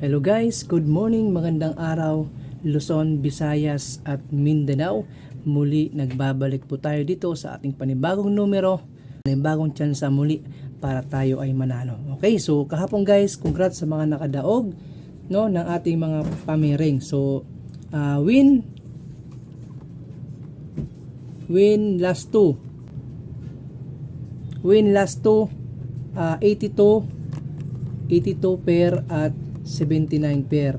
Hello guys, good morning, magandang araw, Luzon, Visayas at Mindanao. Muli nagbabalik po tayo dito sa ating panibagong numero, panibagong tsansa muli para tayo ay manalo. Okay, so kahapon guys, congrats sa mga nakadaog no ng ating mga pamiring. So uh, win win last two. Win last two uh, 82 82 pair at 79 pair.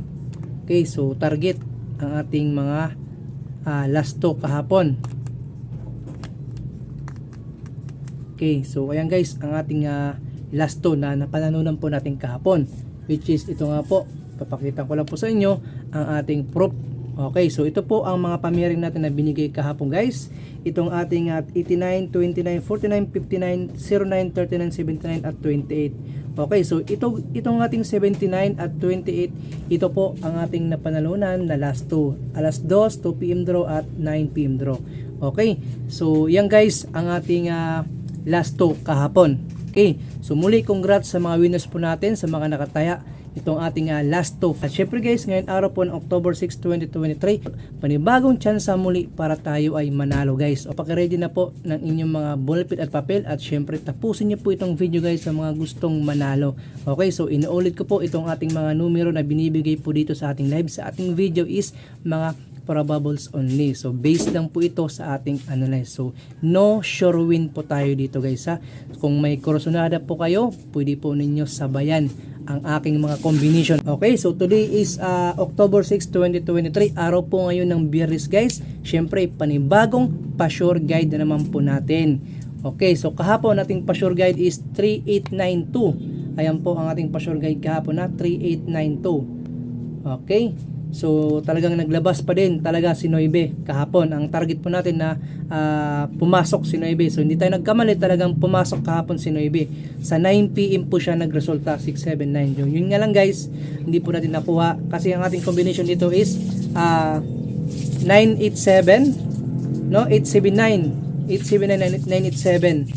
Okay, so target ang ating mga ah, last two kahapon. Okay, so ayan guys, ang ating ah, last two na napananunan po natin kahapon. Which is ito nga po, papakita ko lang po sa inyo ang ating proof. Okay, so ito po ang mga pamiring natin na binigay kahapon guys. Itong ating at 89, 29, 49, 59, 09, 39, 79 at 28. Okay, so ito itong ating 79 at 28, ito po ang ating napanalunan na last 2. Alas 2, 2 PM draw at 9 PM draw. Okay, so yan guys ang ating ah, last 2 kahapon. Okay, so muli congrats sa mga winners po natin, sa mga nakataya itong ating ah, last 2. At syempre guys, ngayon araw po ng October 6, 2023, panibagong tsansa muli para tayo ay manalo guys. O pakiready na po ng inyong mga ballpen at papel at syempre tapusin niyo po itong video guys sa mga gustong manalo. Okay, so inuulit ko po itong ating mga numero na binibigay po dito sa ating live sa ating video is mga probables only. So based lang po ito sa ating analyze. So no sure win po tayo dito guys ha. Kung may kursunada po kayo, pwede po ninyo sabayan ang aking mga combination. Okay, so today is uh, October 6, 2023. Araw po ngayon ng Biyernes guys. Syempre, panibagong pa-sure guide na naman po natin. Okay, so kahapon nating pa-sure guide is 3892. Ayan po ang ating pa-sure guide kahapon na 3892. Okay, So talagang naglabas pa din talaga si Noibe kahapon. Ang target po natin na ah, pumasok si Noibe. So hindi tayo nagkamali talagang pumasok kahapon si Noibe. Sa 9pm po siya nagresulta 679. Yun, yun nga lang guys, hindi po natin nakuha kasi ang ating combination dito is ah, 987 no 879 879 987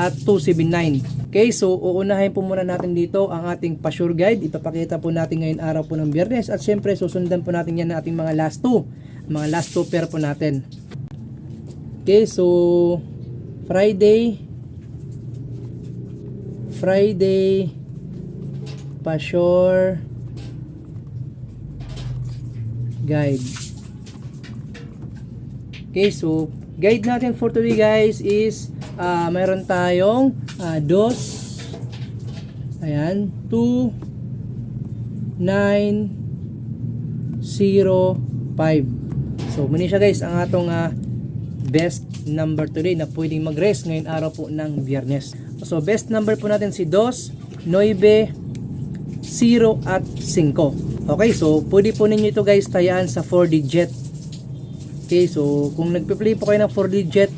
at 279 Okay, so uunahin po muna natin dito ang ating pa-sure guide. Ipapakita po natin ngayon araw po ng biyernes. At syempre, susundan po natin yan ng ating mga last two. Mga last two pair po natin. Okay, so Friday Friday pa-sure guide. Okay, so guide natin for today guys is ah mayroon tayong ah, dos. Ayan. 2 9 0 5 so muna siya guys ang atong ah, best number today na pwedeng mag-rest ngayon araw po ng biyernes. So best number po natin si dos 9 0 at 5 okay so pwede po ninyo ito guys tayaan sa 4 digit Okay, so kung nagpe-play po kayo ng 4 digit,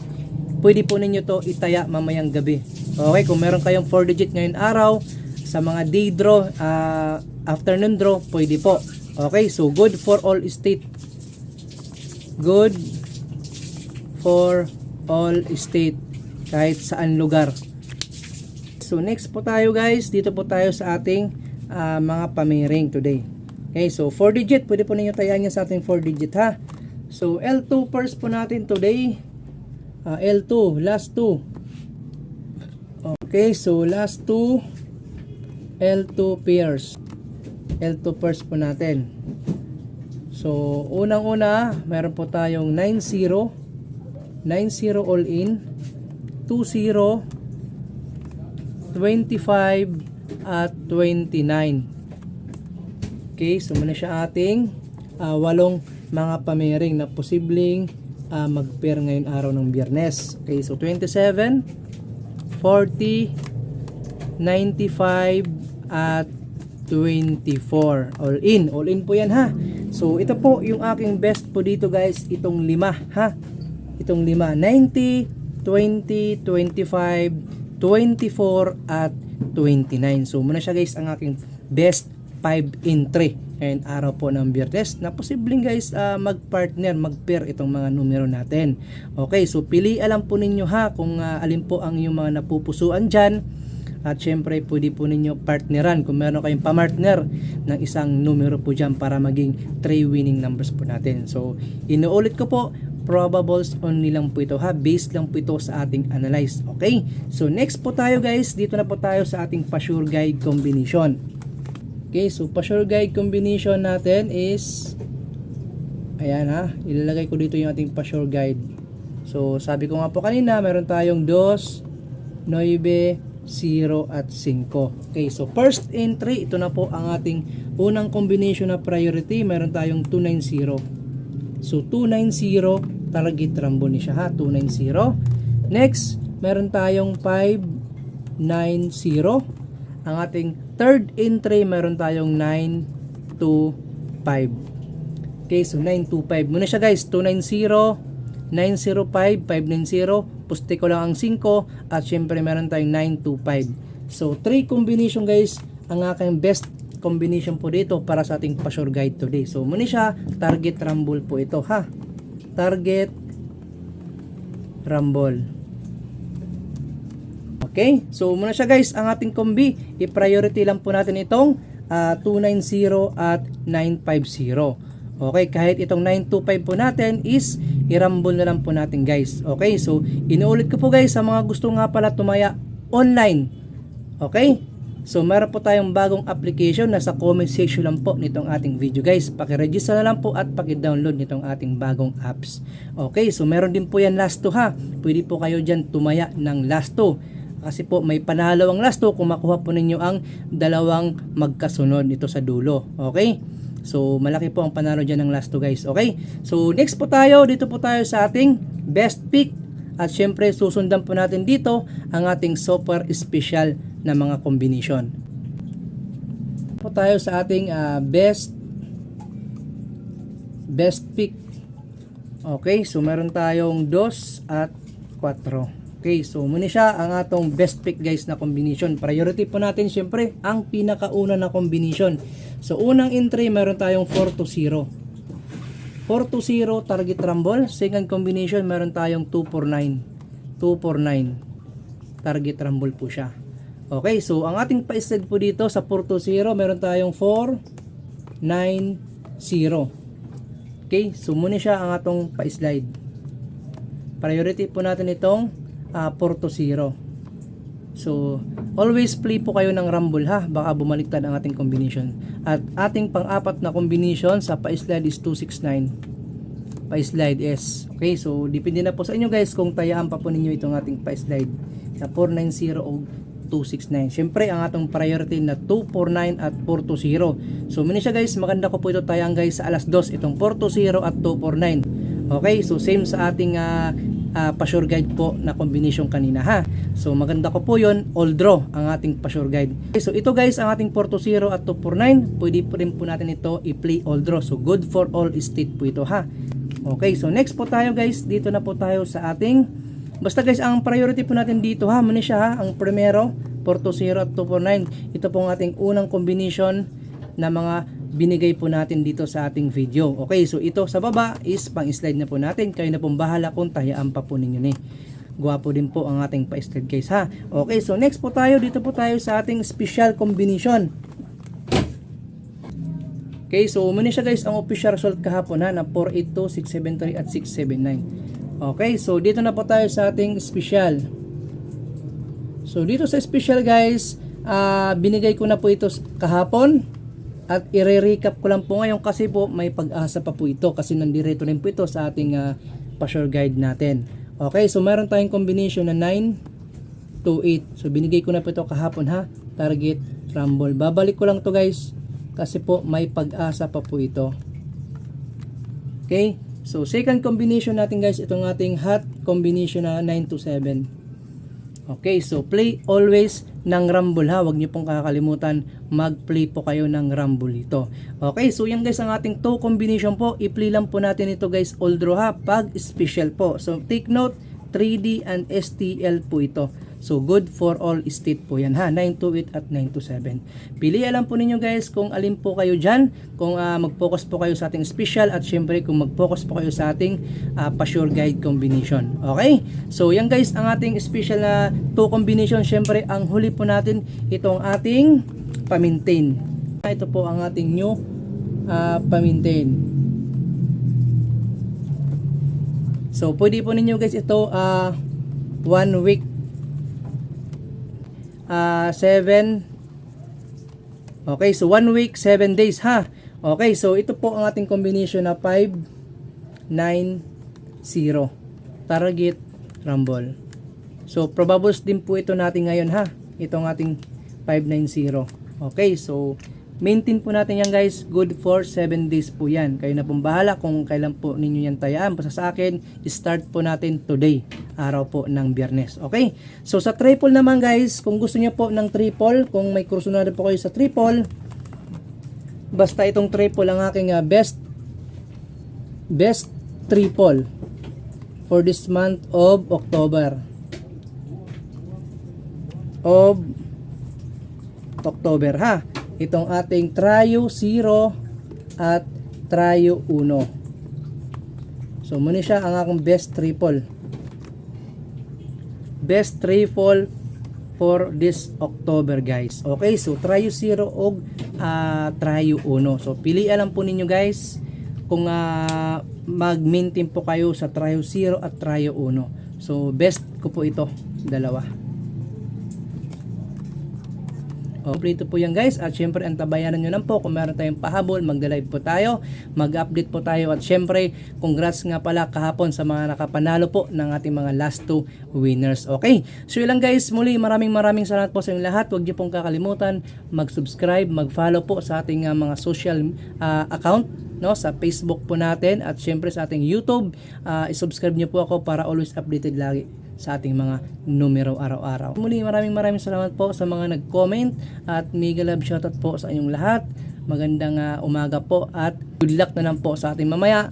pwede po ninyo to itaya mamayang gabi. Okay, kung meron kayong 4 digit ngayon araw, sa mga day draw, ah, afternoon draw, pwede po. Okay, so good for all state. Good for all state. Kahit saan lugar. So next po tayo guys, dito po tayo sa ating ah, mga pamiring today. Okay, so 4 digit, pwede po ninyo tayaan yan sa ating 4 digit ha. So L2 first po natin today. Ah, L2, last 2. Okay, so last 2 L2 pairs. L2 first po natin. So unang-una, meron po tayong 90 90 all in 20 25 at 29. Okay, so muna siya ating ah, walong mga pamiring na posibleng ah, mag-pair ngayon araw ng biyernes. Okay, so 27, 40, 95, at 24. All in. All in po yan ha. So ito po yung aking best po dito guys. Itong lima ha. Itong lima. 90, 20, 25, 24, at 29. So muna siya guys ang aking best 5 in 3 ngayon araw po ng biyernes na posibleng guys ah, mag-partner, mag-pair itong mga numero natin. Okay, so pili alam po ninyo ha kung ah, alin po ang yung mga napupusuan dyan At syempre, pwede po ninyo partneran kung meron kayong pamartner ng isang numero po dyan para maging 3 winning numbers po natin. So, inuulit ko po, probables only lang po ito ha. Based lang po ito sa ating analyze. Okay? So, next po tayo guys. Dito na po tayo sa ating pa-sure guide combination. Okay, so pa-sure guide combination natin is ayan ha, ilalagay ko dito yung ating pa-sure guide. So, sabi ko nga po kanina, meron tayong 2, 9, 0 at 5. Okay, so first entry, ito na po ang ating unang combination na priority. Meron tayong 290. So 290, target rumble ni siya ha, 290. Next, meron tayong 590. Ang ating third entry, meron tayong 925. Okay, so 925. Muna siya guys, 290, 905, 590, puste ko lang ang 5 at syempre meron tayong 925. So 3 combination guys ang aking best combination po dito para sa ating pa-sure guide today. So muna siya, target rumble po ito ha. Target rumble. Okay, so muna siya guys, ang ating kombi, i-priority lang po natin itong ah, 290 at 950. Okay, kahit itong 925 po natin is i-rumble na lang po natin guys. Okay, so inuulit ko po guys sa mga gusto nga pala tumaya online. Okay? So meron po tayong bagong application nasa comment section lang po nitong ating video guys. Paki-register na lang po at paki-download nitong ating bagong apps. Okay, so meron din po yan last 2 ha. Pwede po kayo dyan tumaya ng last 2. Kasi po may panalo ang last 2 kung makuha po ninyo ang dalawang magkasunod nito sa dulo. Okay? So, malaki po ang panalo dyan ng last two guys. Okay? So, next po tayo. Dito po tayo sa ating best pick. At syempre, susundan po natin dito ang ating super special na mga combination. Po tayo sa ating ah, best best pick. Okay, so meron tayong 2 at 4. Okay, so muna siya ang atong best pick guys na combination. Priority po natin syempre ang pinakauna na combination. So unang entry meron tayong 4 to 0. 4 to 0 target rumble. Second combination meron tayong 2 for 9. 2 for 9. Target rumble po siya. Okay, so ang ating pa-slide po dito sa 4 to 0 meron tayong 4 9 0. Okay, so muna siya ang atong pa-slide. Priority po natin itong uh, 4 to 0. So, always play po kayo ng rumble ha. Baka bumaliktad ang ating combination. At ating pang-apat na combination sa pa-slide is 269. Pa-slide S. Okay, so depende na po sa inyo guys kung tayaan pa po ninyo itong ating pa-slide na 490 o 269. Siyempre, ang atong priority na 249 at 420. So, muna guys, maganda ko po ito tayaan guys sa alas 2, itong 420 at 249. Okay, so same sa ating uh, uh, pa-sure guide po na combination kanina ha. So maganda ko po yon all draw ang ating pa-sure guide. Okay, so ito guys ang ating 420 at 249. Pwede po rin po natin ito i-play all draw. So good for all state po ito ha. Okay, so next po tayo guys. Dito na po tayo sa ating Basta guys, ang priority po natin dito ha, muna siya ha, ang primero, 420 at 249. Ito po ang ating unang combination na mga binigay po natin dito sa ating video. Okay, so ito sa baba is pang-slide na po natin. Kayo na pong bahala kung tayaan pa po ninyo ni. Gwapo din po ang ating pa-slide guys ha. Okay, so next po tayo, dito po tayo sa ating special combination. Okay, so muna siya guys ang official result kahapon ha na 482, 673 at 679. Okay, so dito na po tayo sa ating special. So dito sa special guys, uh, binigay ko na po ito kahapon at i-recap ko lang po ngayon kasi po may pag-asa pa po ito kasi nandireto rin po ito sa ating uh, pa-sure guide natin. Okay, so meron tayong combination na 9 to 8. So binigay ko na po ito kahapon ha. Target rumble. Babalik ko lang to guys kasi po may pag-asa pa po ito. Okay? So second combination natin guys, itong ating hot combination na 9 to 7. Okay, so play always ng rumble ha. Huwag niyo pong kakalimutan mag-play po kayo ng rumble ito. Okay, so yan guys ang ating two combination po. I-play lang po natin ito guys all draw ha pag special po. So take note 3D and STL po ito. So good for all state po yan ha. 9 to 8 at 9 to 7. Pilihan lang po ninyo guys kung alin po kayo dyan. Kung ah, mag-focus po kayo sa ating special at syempre kung mag-focus po kayo sa ating uh, pa-sure guide combination. Okay? So yan guys ang ating special na 2 combination. Syempre ang huli po natin itong ating pamintain. Ito po ang ating new uh, pamintain. So, pwede po ninyo guys ito ah one week ah 7 Okay, so one week 7 days ha. Okay, so ito po ang ating combination na 5 9 0 target rumble. So probables din po ito natin ngayon ha. Itong ating 590. Okay, so maintain po natin yan guys. Good for 7 days po yan. Kayo na pong bahala kung kailan po ninyo yan tayaan. Basta sa akin, start po natin today. Araw po ng biyernes. Okay? So sa triple naman guys, kung gusto niyo po ng triple, kung may kursunado po kayo sa triple, basta itong triple ang aking ah, best best triple for this month of October of October ha. Itong ating Trio 0 at Trio 1. So muna siya ang akong best triple. Best triple for this October guys. Okay, so Trio 0 o uh, Trio 1. So pilian lang po ninyo guys kung uh, mag-maintain po kayo sa Trio 0 at Trio 1. So best ko po ito, dalawa. Kompleto po yan guys. At syempre ang tabayanan nyo lang po kung meron tayong pahabol magda-live po tayo mag-update po tayo. At syempre congrats nga pala kahapon sa mga nakapanalo po ng ating mga last two winners. Okay. So yun lang guys. Muli maraming maraming salamat po sa inyong lahat. Huwag nyo pong kakalimutan mag-subscribe mag-follow po sa ating uh, mga social uh, account no sa Facebook po natin at syempre sa ating YouTube. Uh, i-subscribe niyo po ako para always updated lagi sa ating mga numero araw-araw. Muli maraming maraming salamat po sa mga nag-comment at mega love shoutout po sa inyong lahat. Magandang uh, umaga po at good luck na lang po sa ating mamaya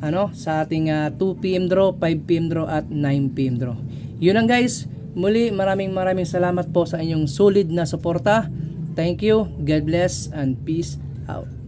ano sa ating uh, 2 PM draw, 5 PM draw at 9 PM draw. Yun lang guys. Muli maraming maraming salamat po sa inyong solid na suporta. Thank you. God bless and peace out.